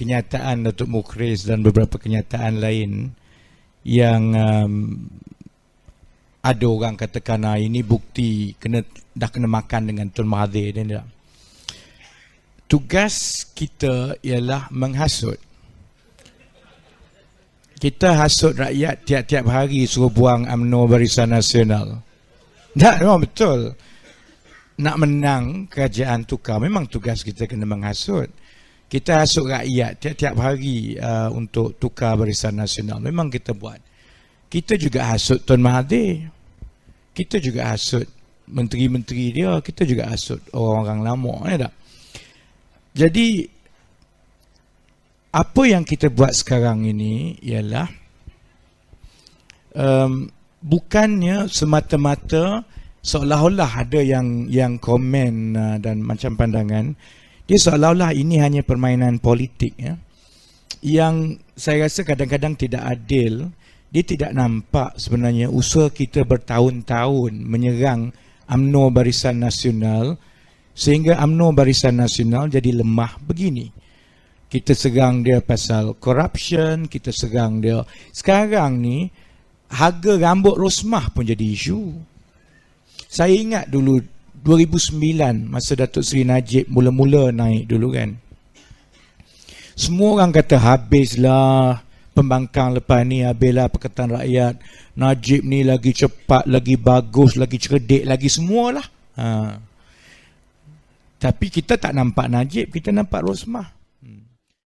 kenyataan Datuk Mukris dan beberapa kenyataan lain yang um, ada orang katakan ah, ini bukti kena dah kena makan dengan Tun Mahathir dan tidak. Tugas kita ialah menghasut. Kita hasut rakyat tiap-tiap hari suruh buang UMNO Barisan Nasional. Tak, memang betul. Nak menang kerajaan tukar, memang tugas kita kena menghasut. Kita hasut rakyat tiap-tiap hari uh, untuk tukar Barisan Nasional. Memang kita buat. Kita juga hasut Tun Mahathir. Kita juga hasut menteri-menteri dia. Kita juga hasut orang-orang lama. Ya tak? Jadi, apa yang kita buat sekarang ini ialah um, bukannya semata-mata seolah-olah ada yang yang komen uh, dan macam pandangan dia seolah-olah ini hanya permainan politik ya yang saya rasa kadang-kadang tidak adil dia tidak nampak sebenarnya usaha kita bertahun-tahun menyerang AMNO Barisan Nasional sehingga AMNO Barisan Nasional jadi lemah begini kita serang dia pasal corruption, kita serang dia. Sekarang ni, harga rambut Rosmah pun jadi isu. Saya ingat dulu 2009 masa Datuk Seri Najib mula-mula naik dulu kan. Semua orang kata habislah pembangkang lepas ni habislah Perkataan Rakyat. Najib ni lagi cepat, lagi bagus, lagi cerdik, lagi semualah. Ha. Tapi kita tak nampak Najib, kita nampak Rosmah.